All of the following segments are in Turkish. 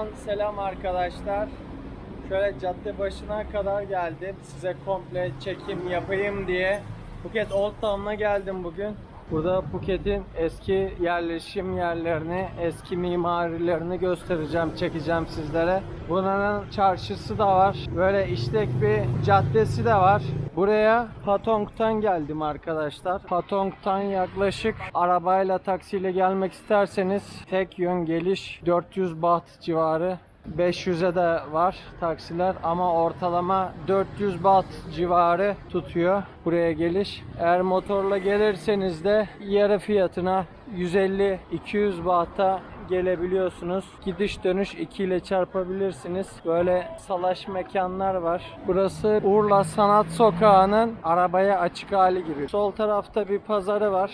Town'dan selam arkadaşlar. Şöyle cadde başına kadar geldim. Size komple çekim yapayım diye. Phuket Old Town'a geldim bugün. Burada Phuket'in eski yerleşim yerlerini, eski mimarilerini göstereceğim, çekeceğim sizlere. Bunların çarşısı da var. Böyle işlek bir caddesi de var. Buraya Patong'tan geldim arkadaşlar. Patong'tan yaklaşık arabayla taksiyle gelmek isterseniz tek yön geliş 400 baht civarı 500'e de var taksiler ama ortalama 400 baht civarı tutuyor buraya geliş. Eğer motorla gelirseniz de yarı fiyatına 150-200 bahta gelebiliyorsunuz. Gidiş dönüş 2 ile çarpabilirsiniz. Böyle salaş mekanlar var. Burası Urla Sanat Sokağı'nın arabaya açık hali gibi. Sol tarafta bir pazarı var.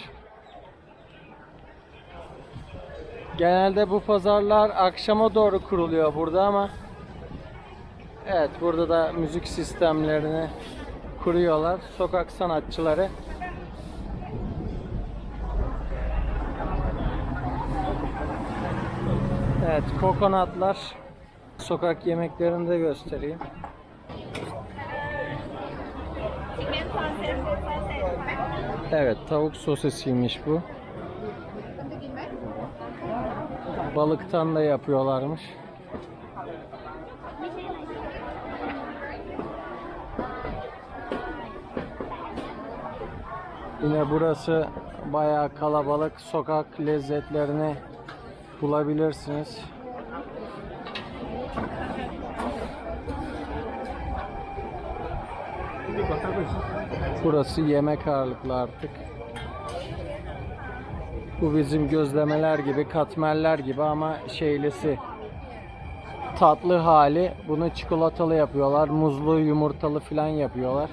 Genelde bu pazarlar akşama doğru kuruluyor burada ama Evet burada da müzik sistemlerini kuruyorlar. Sokak sanatçıları. Evet kokonatlar. Sokak yemeklerini de göstereyim. Evet tavuk sosisiymiş bu. Balıktan da yapıyorlarmış. Yine burası bayağı kalabalık. Sokak lezzetlerini bulabilirsiniz. Burası yemek ağırlıklı artık. Bu bizim gözlemeler gibi, katmerler gibi ama şeylisi tatlı hali. Bunu çikolatalı yapıyorlar. Muzlu, yumurtalı filan yapıyorlar.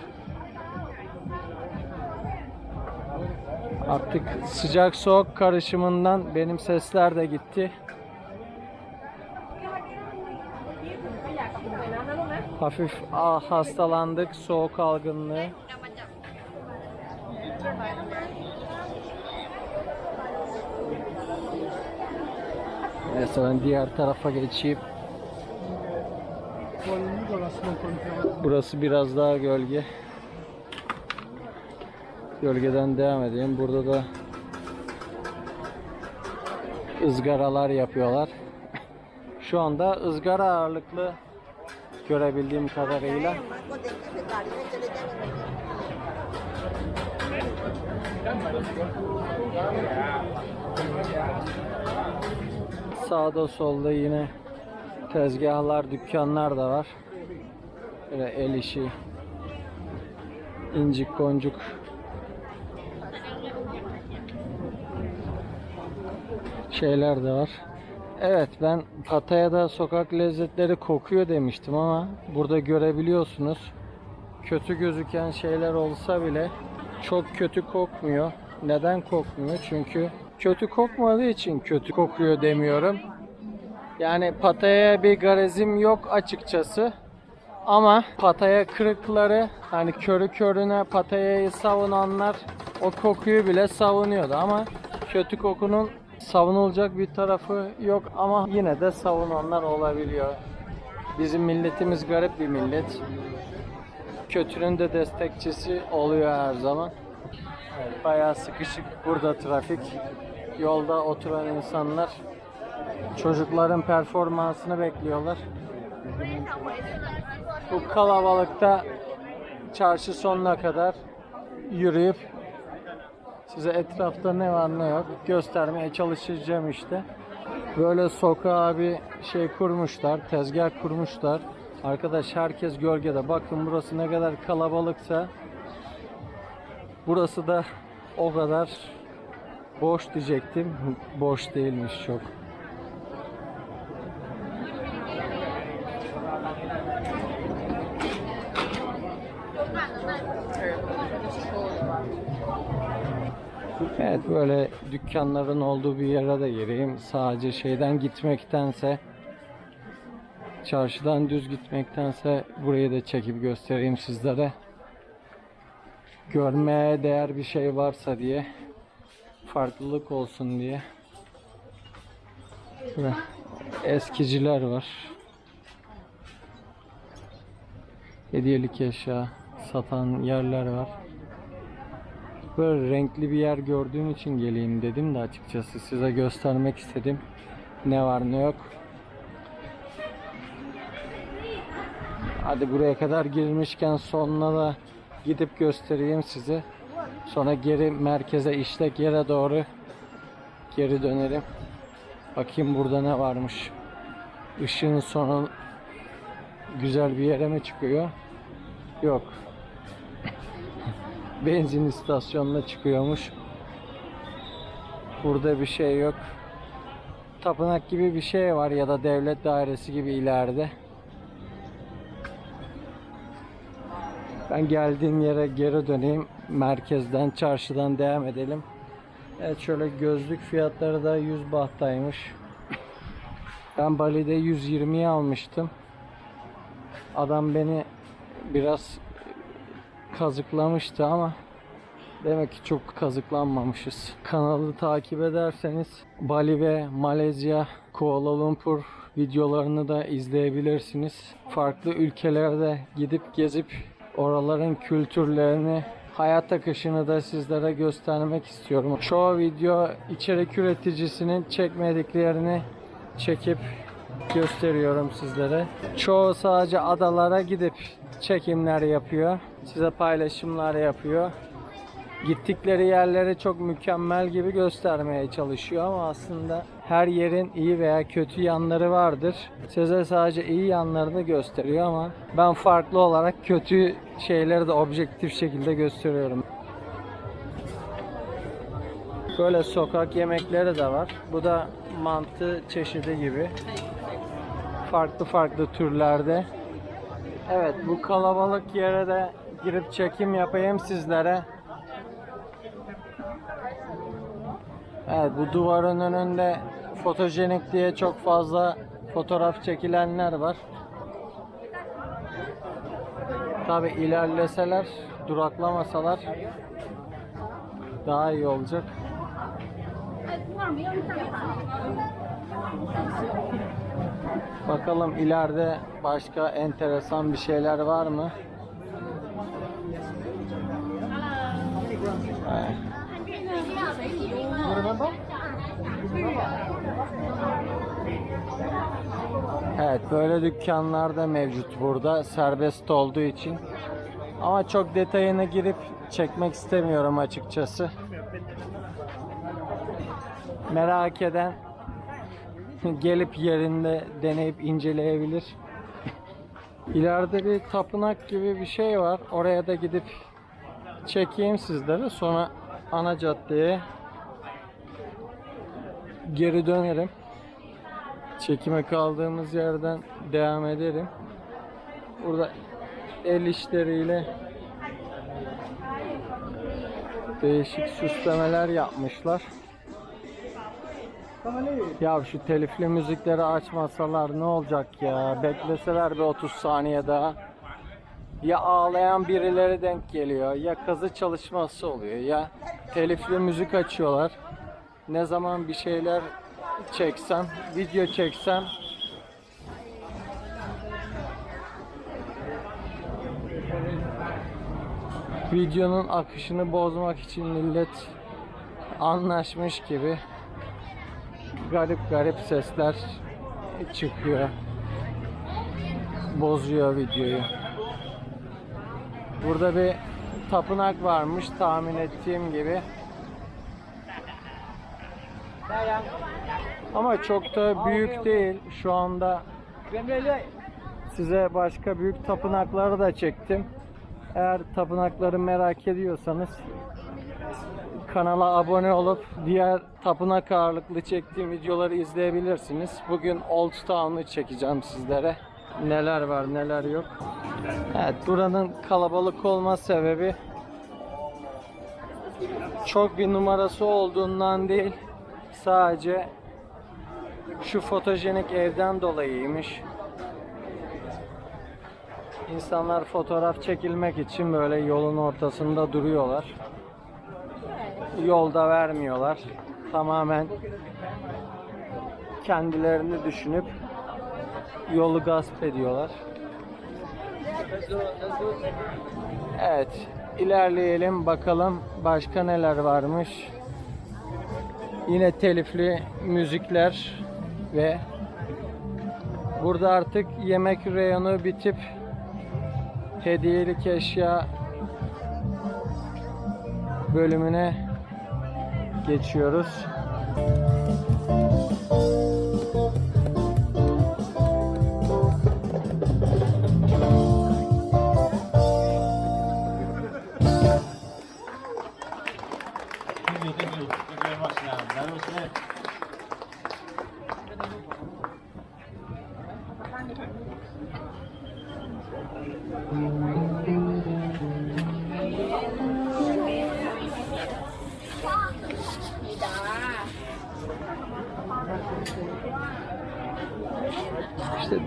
Artık sıcak soğuk karışımından benim sesler de gitti. Hafif ah, hastalandık, soğuk algınlığı. Neyse ben diğer tarafa geçeyim. Burası biraz daha gölge. Gölgeden devam edeyim. Burada da ızgaralar yapıyorlar. Şu anda ızgara ağırlıklı görebildiğim kadarıyla. Sağda solda yine tezgahlar, dükkanlar da var. Böyle el işi, incik boncuk. Şeyler de var. Evet ben Pataya'da sokak lezzetleri kokuyor demiştim ama burada görebiliyorsunuz. Kötü gözüken şeyler olsa bile çok kötü kokmuyor. Neden kokmuyor? Çünkü kötü kokmadığı için kötü kokuyor demiyorum. Yani Pataya'ya bir garezim yok açıkçası. Ama Pataya kırıkları hani körü körüne Pataya'yı savunanlar o kokuyu bile savunuyordu ama kötü kokunun savunulacak bir tarafı yok ama yine de savunanlar olabiliyor. Bizim milletimiz garip bir millet. Kötünün de destekçisi oluyor her zaman. Evet, bayağı sıkışık burada trafik. Yolda oturan insanlar çocukların performansını bekliyorlar. Bu kalabalıkta çarşı sonuna kadar yürüyüp size etrafta ne var ne yok göstermeye çalışacağım işte. Böyle sokağa bir şey kurmuşlar, tezgah kurmuşlar. Arkadaş herkes gölgede. Bakın burası ne kadar kalabalıksa burası da o kadar boş diyecektim. Boş değilmiş çok. Evet böyle dükkanların olduğu bir yere de gireyim. Sadece şeyden gitmektense çarşıdan düz gitmektense burayı da çekip göstereyim sizlere. Görmeye değer bir şey varsa diye farklılık olsun diye. Şöyle Eskiciler var. Hediyelik eşya satan yerler var. Böyle renkli bir yer gördüğüm için geleyim dedim de açıkçası size göstermek istedim. Ne var ne yok. Hadi buraya kadar girmişken sonuna da gidip göstereyim size. Sonra geri merkeze işlek yere doğru geri dönerim. Bakayım burada ne varmış. Işığın sonu güzel bir yere mi çıkıyor? Yok. Benzin istasyonuna çıkıyormuş. Burada bir şey yok. Tapınak gibi bir şey var ya da devlet dairesi gibi ileride. Ben geldiğim yere geri döneyim. Merkezden, çarşıdan devam edelim. Evet şöyle gözlük fiyatları da 100 bahtaymış. Ben Bali'de 120'ye almıştım. Adam beni biraz kazıklamıştı ama demek ki çok kazıklanmamışız. Kanalı takip ederseniz Bali ve Malezya, Kuala Lumpur videolarını da izleyebilirsiniz. Farklı ülkelerde gidip gezip oraların kültürlerini hayat akışını da sizlere göstermek istiyorum. Çoğu video içerik üreticisinin çekmediklerini çekip gösteriyorum sizlere. Çoğu sadece adalara gidip çekimler yapıyor. Size paylaşımlar yapıyor. Gittikleri yerleri çok mükemmel gibi göstermeye çalışıyor ama aslında her yerin iyi veya kötü yanları vardır. Size sadece iyi yanlarını gösteriyor ama ben farklı olarak kötü şeyleri de objektif şekilde gösteriyorum. Böyle sokak yemekleri de var. Bu da mantı çeşidi gibi. Farklı farklı türlerde. Evet bu kalabalık yere de girip çekim yapayım sizlere. Evet bu duvarın önünde fotojenik diye çok fazla fotoğraf çekilenler var. Tabi ilerleseler, duraklamasalar daha iyi olacak. Bakalım ileride başka enteresan bir şeyler var mı? Evet. Evet böyle dükkanlar da mevcut burada serbest olduğu için. Ama çok detayına girip çekmek istemiyorum açıkçası. Merak eden gelip yerinde deneyip inceleyebilir. İleride bir tapınak gibi bir şey var. Oraya da gidip çekeyim sizlere. Sonra ana caddeye geri dönerim. Çekime kaldığımız yerden devam ederim. Burada el işleriyle değişik süslemeler yapmışlar. Ya şu telifli müzikleri açmasalar ne olacak ya? Bekleseler bir 30 saniye daha. Ya ağlayan birileri denk geliyor, ya kazı çalışması oluyor, ya telifli müzik açıyorlar. Ne zaman bir şeyler çeksem, video çeksem videonun akışını bozmak için millet anlaşmış gibi garip garip sesler çıkıyor. Bozuyor videoyu. Burada bir tapınak varmış tahmin ettiğim gibi. Ama çok da büyük değil. Şu anda size başka büyük tapınakları da çektim. Eğer tapınakları merak ediyorsanız kanala abone olup diğer tapınak ağırlıklı çektiğim videoları izleyebilirsiniz. Bugün Old Town'u çekeceğim sizlere. Neler var neler yok. Evet buranın kalabalık olma sebebi çok bir numarası olduğundan değil sadece şu fotojenik evden dolayıymış. İnsanlar fotoğraf çekilmek için böyle yolun ortasında duruyorlar. Yolda vermiyorlar. Tamamen kendilerini düşünüp yolu gasp ediyorlar. Evet, ilerleyelim bakalım başka neler varmış. Yine telifli müzikler ve burada artık yemek reyonu bitip hediyelik eşya bölümüne geçiyoruz.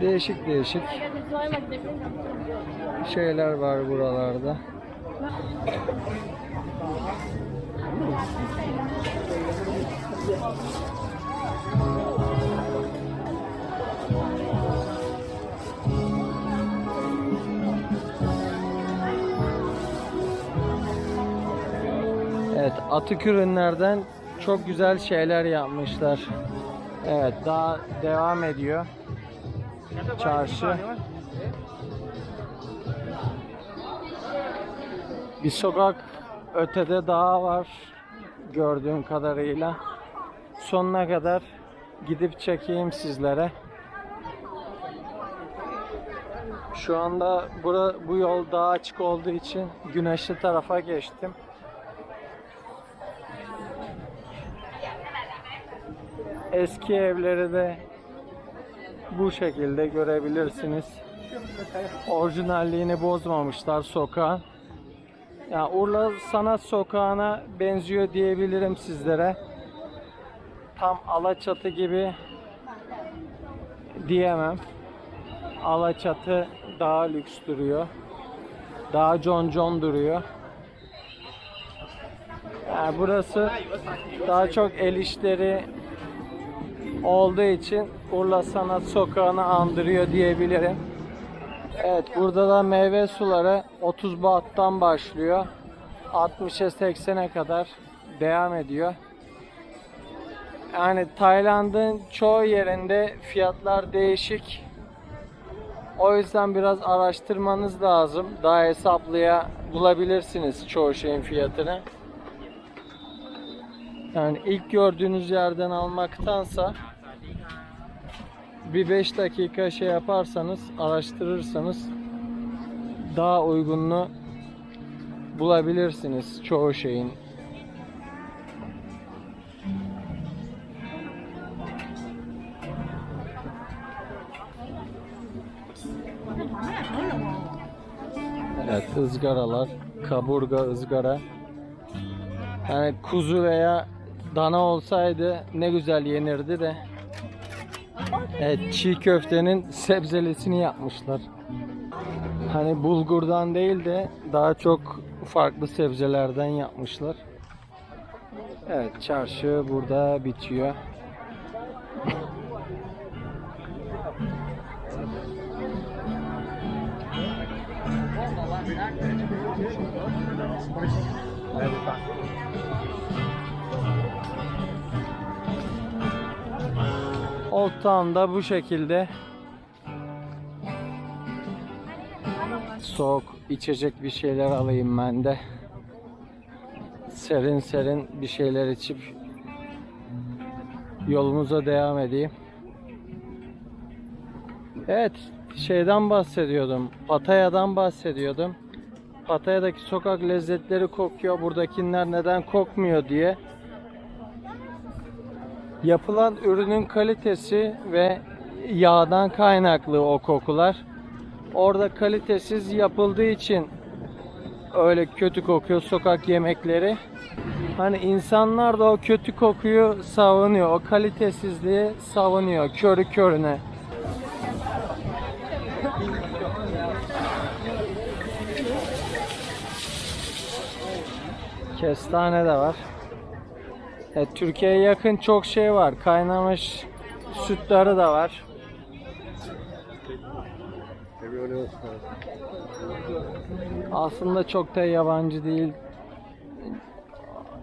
Değişik değişik şeyler var buralarda. Evet, atık ürünlerden çok güzel şeyler yapmışlar. Evet, daha devam ediyor. Çarşı. Bir sokak ötede daha var gördüğüm kadarıyla. Sonuna kadar gidip çekeyim sizlere. Şu anda bura, bu yol daha açık olduğu için güneşli tarafa geçtim. Eski evleri de bu şekilde görebilirsiniz. Orijinalliğini bozmamışlar sokağın. Yani Urla Sanat Sokağı'na benziyor diyebilirim sizlere. Tam Alaçatı gibi diyemem. Alaçatı daha lüks duruyor. Daha concon duruyor. Yani burası daha çok el işleri olduğu için Urla Sanat Sokağı'nı andırıyor diyebilirim. Evet burada da meyve suları 30 bahttan başlıyor. 60'a 80'e kadar devam ediyor. Yani Tayland'ın çoğu yerinde fiyatlar değişik. O yüzden biraz araştırmanız lazım. Daha hesaplıya bulabilirsiniz çoğu şeyin fiyatını. Yani ilk gördüğünüz yerden almaktansa bir 5 dakika şey yaparsanız, araştırırsanız daha uygununu bulabilirsiniz çoğu şeyin. Evet, ızgaralar, kaburga ızgara. Yani kuzu veya dana olsaydı ne güzel yenirdi de. Evet, çiğ köftenin sebzelisini yapmışlar. Hani bulgurdan değil de daha çok farklı sebzelerden yapmışlar. Evet, çarşı burada bitiyor. Old Town'da bu şekilde soğuk içecek bir şeyler alayım ben de. Serin serin bir şeyler içip yolumuza devam edeyim. Evet, şeyden bahsediyordum. Pataya'dan bahsediyordum. Pataya'daki sokak lezzetleri kokuyor. Buradakiler neden kokmuyor diye. Yapılan ürünün kalitesi ve yağdan kaynaklı o kokular. Orada kalitesiz yapıldığı için öyle kötü kokuyor sokak yemekleri. Hani insanlar da o kötü kokuyu savunuyor. O kalitesizliği savunuyor körü körüne. Kestane de var. Evet, Türkiye'ye yakın çok şey var. Kaynamış sütleri de var. Aslında çok da yabancı değil.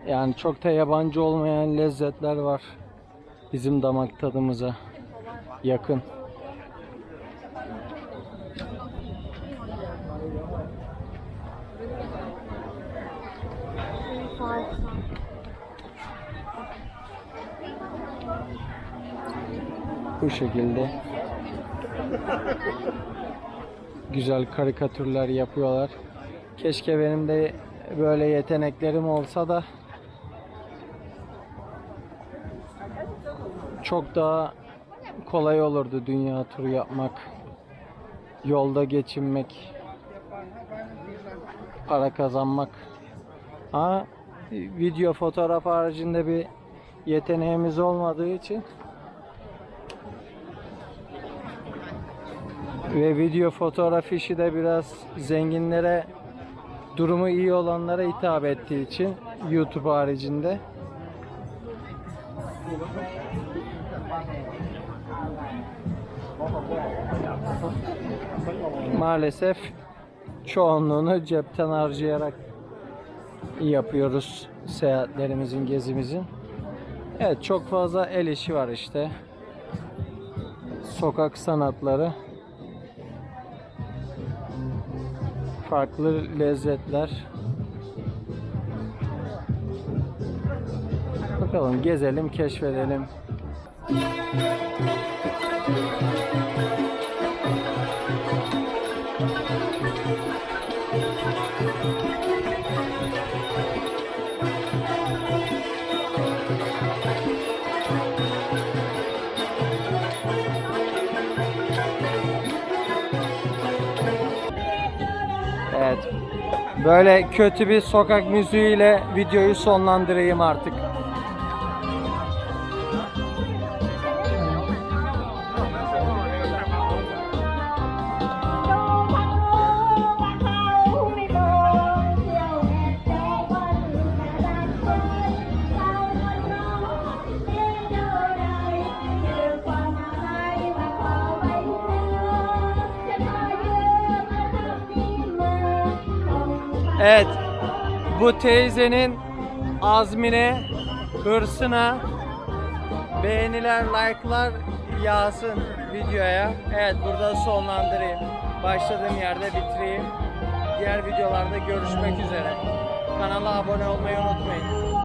Yani çok da yabancı olmayan lezzetler var. Bizim damak tadımıza yakın. Bu şekilde güzel karikatürler yapıyorlar. Keşke benim de böyle yeteneklerim olsa da çok daha kolay olurdu dünya turu yapmak. Yolda geçinmek, para kazanmak. Ha video fotoğraf haricinde bir yeteneğimiz olmadığı için ve video fotoğraf işi de biraz zenginlere durumu iyi olanlara hitap ettiği için YouTube haricinde maalesef çoğunluğunu cepten harcayarak yapıyoruz seyahatlerimizin, gezimizin. Evet çok fazla el işi var işte. Sokak sanatları. Farklı lezzetler. Bakalım gezelim, keşfedelim. Böyle kötü bir sokak müziğiyle videoyu sonlandırayım artık. Evet. Bu teyzenin azmine, hırsına beğeniler, like'lar yağsın videoya. Evet burada sonlandırayım. Başladığım yerde bitireyim. Diğer videolarda görüşmek üzere. Kanala abone olmayı unutmayın.